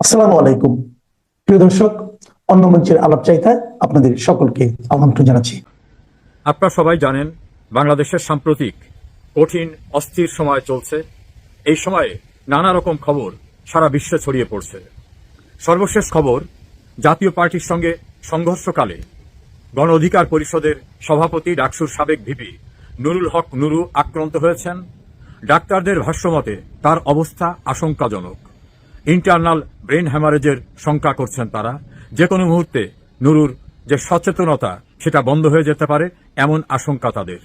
আসসালামু আলাইকুম। প্রিয় দর্শক, অন্য মঞ্চের আলাপ চাইতায় আপনাদের সকলকে আমন্ত্রণ জানাচ্ছি। আপনারা সবাই জানেন, বাংলাদেশের সাম্প্রতিক কঠিন, অস্থির সময় চলছে। এই সময়ে নানা রকম খবর সারা বিশ্বে ছড়িয়ে পড়ছে। সর্বশেষ খবর, জাতীয় পার্টির সঙ্গে সংঘর্ষকালে গণ অধিকার পরিষদের সভাপতি ডাকসুর সাবেক ভিপি নুরুল হক নুরু আক্রান্ত হয়েছেন। ডাক্তারদের ভাষ্যমতে তার অবস্থা আশঙ্কাজনক। ইন্টারনাল ব্রেন হ্যামারেজের শঙ্কা করছেন তারা। যে কোনো মুহূর্তে নুরুর যে সচেতনতা, সেটা বন্ধ হয়ে যেতে পারে এমন আশঙ্কা তাদের।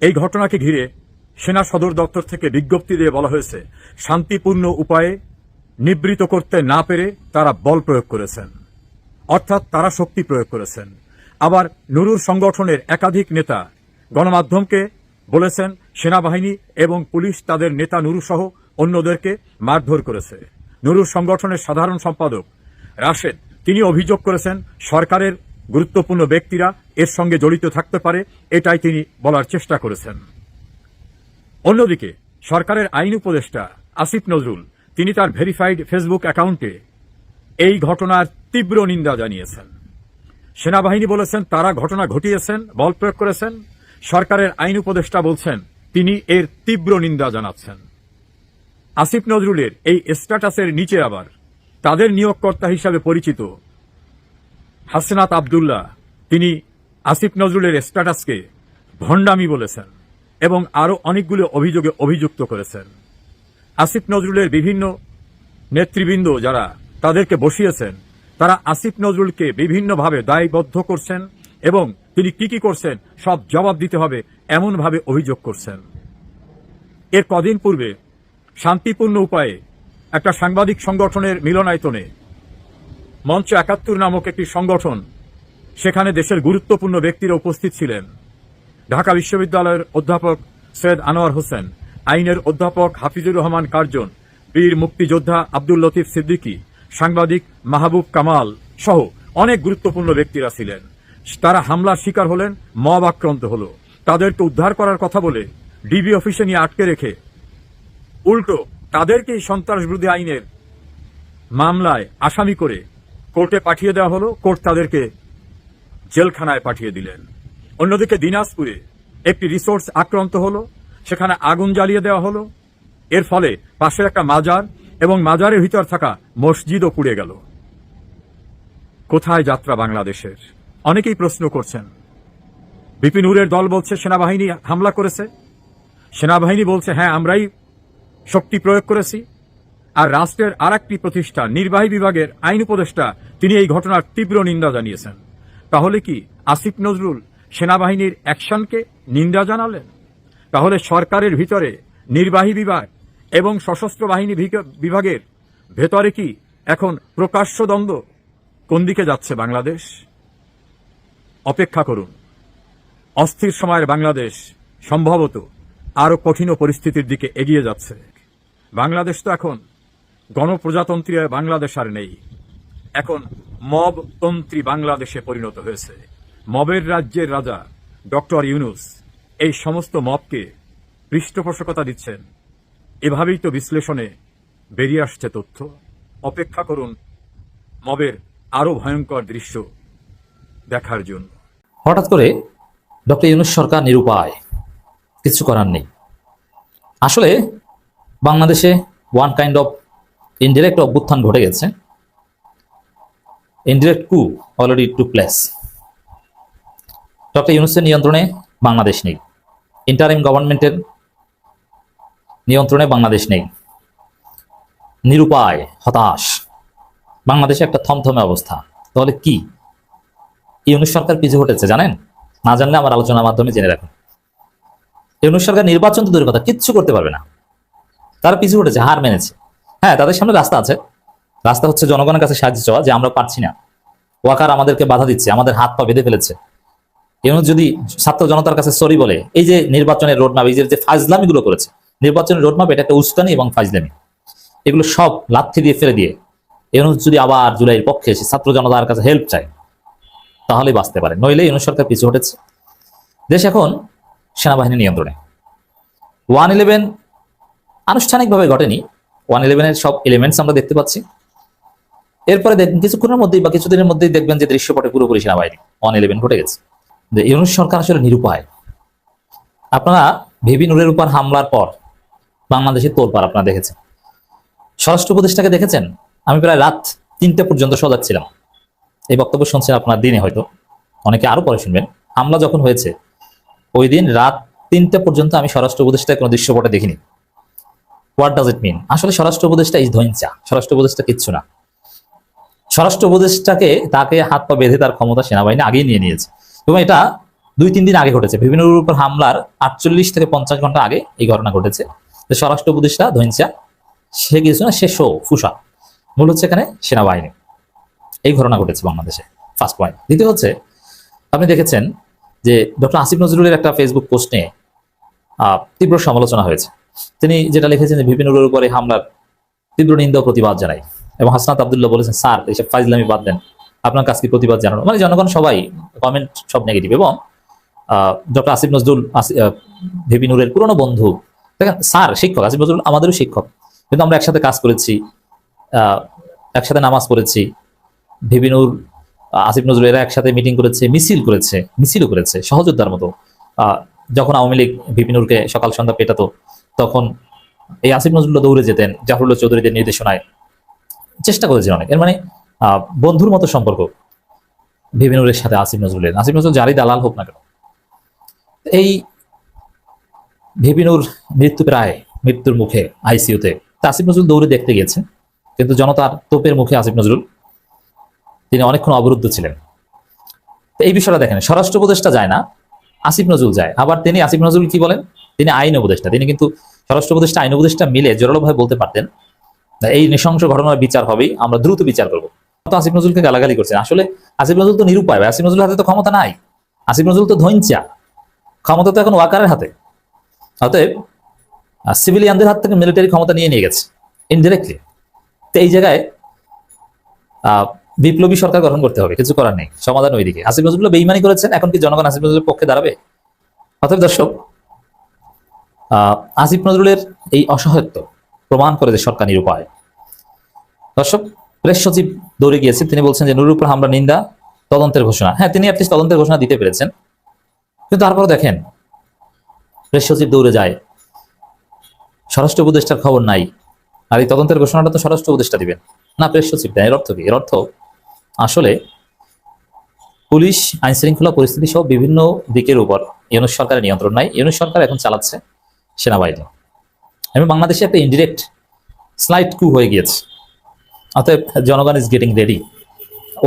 এই ঘটনাকে ঘিরে সেনা সদর দপ্তর থেকে বিজ্ঞপ্তি দিয়ে বলা হয়েছে, শান্তিপূর্ণ উপায়ে নিবৃত করতে না পেরে তারা বল প্রয়োগ করেছেন। অর্থাৎ তারা শক্তি প্রয়োগ করেছেন। আবার নুরুর সংগঠনের একাধিক নেতা গণমাধ্যমকে বলেছেন, সেনাবাহিনী এবং পুলিশ তাদের নেতা নুরু সহ অন্যদেরকে মারধর করেছে। নুরুর সংগঠনের সাধারণ সম্পাদক রাশেদ। তিনি অভিযোগ করেছেন, সরকারের গুরুত্বপূর্ণ ব্যক্তিরা এর সঙ্গে জড়িত থাকতে পারে, এটাই তিনি বলার চেষ্টা করেছেন। অন্যদিকে, সরকারের আইন উপদেষ্টা আসিফ নজরুল, তিনি তার ভেরিফাইড ফেসবুক অ্যাকাউন্টে এই ঘটনার তীব্র নিন্দা জানিয়েছেন। সেনাবাহিনী বলেছেন, তারা ঘটনা ঘটিয়েছেন, বল প্রয়োগ করেছেন। সরকারের আইন উপদেষ্টা বলছেন, তিনি এর তীব্র নিন্দা জানাচ্ছেন। আসিফ নজরুলের এই স্ট্যাটাসের নিচে আবার, তাদের নিয়োগকর্তা হিসাবে পরিচিত হাসনাত আবদুল্লাহ। তিনি আসিফ নজরুলের স্ট্যাটাসকে ভণ্ডামি বলেছেন এবং আরও অনেকগুলো অভিযোগে অভিযুক্ত করেছেন। আসিফ নজরুলের বিভিন্ন নেতৃবৃন্দ যারা তাদেরকে বসিয়েছেন, তারা আসিফ নজরুলকে বিভিন্নভাবে দায়বদ্ধ করছেন এবং তিনি কি কি করছেন সব জবাব দিতে হবে এমনভাবে অভিযোগ করছেন। এর কদিন পূর্বে শান্তিপূর্ণ উপায়ে একটা সাংবাদিক সংগঠনের মিলনায়তনে মঞ্চ একাত্তর নামক একটি সংগঠন সেখানে দেশের গুরুত্বপূর্ণ ব্যক্তিরা উপস্থিত ছিলেন। ঢাকা বিশ্ববিদ্যালয়ের অধ্যাপক সৈয়দ আনোয়ার হোসেন, আইনের অধ্যাপক হাফিজুর রহমান কার্জন বীর মুক্তিযোদ্ধা আব্দুল লতিফ সিদ্দিকী, সাংবাদিক মাহবুব কামাল সহ অনেক গুরুত্বপূর্ণ ব্যক্তিরা ছিলেন। তারা হামলার শিকার হলেন, মব আক্রান্ত হল। তাদেরকে উদ্ধার করার কথা বলে ডিবি অফিসে নিয়ে আটকে রেখে উল্টো, তাদেরকেই সন্ত্রাস বিরোধী আইনের মামলায় আসামি করে কোর্টে পাঠিয়ে দেওয়া হলো, কোর্ট তাদেরকে জেলখানায় পাঠিয়ে দিলেন। অন্যদিকে দিনাজপুরে একটি রিসোর্স আক্রান্ত হলো, সেখানে আগুন জ্বালিয়ে দেওয়া হলো। এর ফলে পাশের একটা মাজার এবং মাজারের ভিতর থাকা মসজিদও পুড়ে গেল। কোথায় যাত্রা বাংলাদেশের? অনেকেই প্রশ্ন করছেন। বিপিনুরের দল বলছে, সেনাবাহিনী হামলা করেছে। সেনাবাহিনী বলছে হ্যাঁ আমরাই শক্তি প্রয়োগ করেছি। আর রাষ্ট্রের আর একটি প্রতিষ্ঠান নির্বাহী বিভাগের আইন উপদেষ্টা, তিনি এই ঘটনার তীব্র নিন্দা জানিয়েছেন। তাহলে কি আসিফ নজরুল সেনাবাহিনীর অ্যাকশনকে নিন্দা জানালেন? তাহলে সরকারের ভিতরে নির্বাহী বিভাগ এবং সশস্ত্র বাহিনী বিভাগের ভেতরে কি এখন প্রকাশ্য দ্বন্দ্ব? কোন দিকে যাচ্ছে বাংলাদেশ? অপেক্ষা করুন। অস্থির সময়ের বাংলাদেশ, সম্ভবত আরও কঠিন পরিস্থিতির দিকে এগিয়ে যাচ্ছে। বাংলাদেশ তো এখন গণপ্রজাতন্ত্রী বাংলাদেশ আর নেই। এখন মবতন্ত্রী বাংলাদেশে পরিণত হয়েছে। মবের রাজ্যের রাজা ডক্টর ইউনুস এই সমস্ত মবকে পৃষ্ঠপোষকতা দিচ্ছেন। এভাবেই তো বিশ্লেষণে বেরিয়ে আসছে তথ্য। অপেক্ষা করুন মবের আরও ভয়ঙ্কর দৃশ্য দেখার জন্য। হঠাৎ করে ডক্টর ইউনুস সরকার নিরুপায়। কিছু করার নেই। আসলে বাংলাদেশে ওয়ান কাইন্ড অফ ইনডিরেক্ট অভ্যুত্থান ঘটে গেছে। ইনডিরেক্ট কু অলরেডি টু প্লেস ডক্টর ইউনুসের নিয়ন্ত্রণে বাংলাদেশ নেই। ইন্টারিম গভর্নমেন্টের নিয়ন্ত্রণে বাংলাদেশ নেই। নিরুপায়, হতাশ। বাংলাদেশে একটা থমথমে অবস্থা। তাহলে কি? ইউনুস সরকার পিছু হটেছে, জানেন? না জানলে আমার আলোচনার মাধ্যমে জেনে রাখুন। ইউনুস সরকার নির্বাচন তো দূরের কথা, কিচ্ছু করতে পারবে না। তারা পিছু হটেছে, হার মেনেছে। হ্যাঁ তাদের সামনে রাস্তা আছে। রাস্তা হচ্ছে জনগণের কাছে সাহায্য চাওয়া, যে আমরা পারছি না। ওয়াকার আমাদেরকে বাধা দিচ্ছে, আমাদের হাত পা বেঁধে ফেলেছে। ইউনুস যদি ছাত্র জনতার কাছে সরি বলে, এই যে নির্বাচনের রোডম্যাপ এই যে ফাজলামিগুলো করেছে, নির্বাচনের রোডম্যাপ এটা একটা উস্কানি এবং ফাজলামি। এগুলো সব লাথি দিয়ে ফেলে দিয়ে ইউনুস যদি আবার জুলাইয়ের পক্ষে এসে ছাত্র জনতার কাছে হেল্প চায়, তাহলেই বাঁচতে পারে। নইলে ইউনুস সরকার পিছু হটেছে। দেশ এখন সেনাবাহিনী নিয়ন্ত্রণে। ওয়ান ইলেভেন আনুষ্ঠানিকভাবে ঘটেনি। ওয়ান ইলেভেনের সব এলিমেন্টস আমরা দেখতে পাচ্ছি। এরপরে দেখবেন কিছুক্ষণের মধ্যেই বা কিছুদিনের মধ্যেই দেখবেন যে দৃশ্যপটে পুরোপুরি সেনাবাহিনী ওয়ান ইলেভেন ঘটে গেছে। যে ইউনুস সরকার আসলে নিরুপায়। আপনারা ভিবি নুরের উপর হামলার পর বাংলাদেশের তোলপাড় আপনারা দেখেছেন। স্বরাষ্ট্র উপদেষ্টাকে দেখেছেন? আমি প্রায় রাত তিনটে পর্যন্ত সজাগ ছিলাম। এই বক্তব্য শুনছেন আপনার দিনে হয়তো। অনেকে আরও পরে শুনবেন। হামলা যখন হয়েছে ওই দিন রাত তিনটে পর্যন্ত আমি স্বরাষ্ট্র উপদেষ্টা কোনো দৃশ্যপটে দেখিনি। হোয়াট ডাজ ইট মিন আসলে স্বরাষ্ট্র উপদেষ্টা ইজ ধৈঞ্চা স্বরাষ্ট্র উপদেষ্টা কিচ্ছু না। স্বরাষ্ট্র উপদেষ্টাকে তাকে হাত পা বেঁধে তার ক্ষমতা সেনাবাহিনী আগেই নিয়ে নিয়েছে। এবং এটা দুই তিন দিন আগে ঘটেছে। বিভিন্ন উপর হামলার আটচল্লিশ থেকে পঞ্চাশ ঘণ্টা আগে এই ঘটনা ঘটেছে। স্বরাষ্ট্র উপদেষ্টা ধৈঞ্চা সে কিছু না, সে শো, ফুসা। মূল হচ্ছে এখানে সেনাবাহিনী। এই ঘটনা ঘটেছে বাংলাদেশে। ফার্স্ট পয়েন্ট দ্বিতীয় হচ্ছে, আপনি দেখেছেন যে ডক্টর আসিফ নজরুলের একটা ফেসবুক পোস্ট নিয়ে তীব্র সমালোচনা হয়েছে। তিনি যেটা লিখেছেন যে বিভিন্ন উপরে হামলার তীব্র নিন্দা প্রতিবাদ জানাই এবং হাসনাত আবদুল্লাহ বলেছেন, স্যার এইসব ফাইজলামি বাদ দেন। আপনার কাছে প্রতিবাদ জানানো। মানে জনগণ সবাই কমেন্ট সব নেগেটিভ এবং ডক্টর আসিফ নজরুল ভিপি নুরের পুরনো বন্ধু। দেখেন, স্যার, শিক্ষক, আসিফ নজরুল আমাদেরও শিক্ষক। কিন্তু আমরা একসাথে কাজ করেছি একসাথে নামাজ পড়েছি। ভিবিনুর আসিফ নজরুল এরা একসাথে মিটিং করেছে, মিছিল করেছে, মিছিলও করেছে, সহযোদ্ধার মতো। যখন আওয়ামী লীগ ভিপিনুরকে সকাল সন্ধ্যা পেটাতো, তখন এই আসিফ নজরুল দৌড়ে যেতেন, জাফরুল্লাহ চৌধুরীদের নির্দেশনায়। চেষ্টা করেছেন অনেক। এর মানে বন্ধুর মতো সম্পর্ক ভিবিনুরের সাথে আসিফ নজরুলের। আসিফ নজরুল যারই দালাল হোক না কেন। এই ভিবিনুর মৃত্যু প্রায় মৃত্যুর মুখে আইসিইউতে তা। আসিফ নজরুল দৌড়ে দেখতে গিয়েছেন কিন্তু জনতার তোপের মুখে আসিফ নজরুল তিনি অনেকক্ষণ অবরুদ্ধ ছিলেন। এই বিষয়টা দেখেন, স্বরাষ্ট্র উপদেষ্টা যায় না, আসিফ নজরুল যায়। আবার তিনি, আসিফ নজরুল কি বলেন? তিনি আইন উপদেষ্টা। তিনি কিন্তু স্বরাষ্ট্র উপদেষ্টা, আইন উপদেষ্টা মিলে জোরালোভাবে বলতে পারতেন এই নৃশংস ঘটনার বিচার হবেই, আমরা দ্রুত বিচার করব। তো আসিফ নজরুলকে গালাগালি করছেন। আসলে আসিফ নজরুল তো নিরুপায়। আসিফ নজরুল হাতে তো ক্ষমতা নাই। আসিফ নজরুল তো ধৈঞ্চা ক্ষমতা তো এখন ওয়াকারের হাতে। অতএব সিভিলিয়ানদের হাত থেকে মিলিটারি ক্ষমতা নিয়ে নিয়ে গেছে ইনডিরেক্টলি তো এই জায়গায় বিপ্লবী সরকার গঠন করতে হবে, কিছু করার নেই, সমাধান ওইদিকে। আসিফ নজরুল বেইমানি করেছেন, এখন কি জনগণ আসিফ নজরুলের পক্ষে দাঁড়াবে? অতএব দর্শক আসিফ নজরুলের এই অসহায়ত্ব প্রমাণ করে যে সরকার নিরুপায়। দর্শক, প্রেস সচিব দৌড়ে গিয়েছে, তিনি বলছেন যে নুরুর উপর হামলা নিন্দা, তদন্তের ঘোষণা। হ্যাঁ তিনি অ্যাটলিস্ট তদন্তের ঘোষণা দিতে পেরেছেন। কিন্তু তারপরে দেখেন, প্রেস সচিব দৌড়ে যায়, স্বরাষ্ট্র উপদেষ্টার খবর নাই, আর এই তদন্তের ঘোষণাটা তো স্বরাষ্ট্র উপদেষ্টা দিবেন। না, প্রেস সচিব দেন এর অর্থ কি? এর অর্থ আসলে পুলিশ আইন শৃঙ্খলা পরিস্থিতি সহ বিভিন্ন দিকের উপর ইউনুস সরকারের নিয়ন্ত্রণ নাই। ইউনুস সরকার এখন চালাচ্ছে সেনাবাহিনী। এবং বাংলাদেশে একটা ইনডিরেক্ট স্লাইড কু হয়ে গিয়েছে। অতএব জনগণ ইজ গেটিং রেডি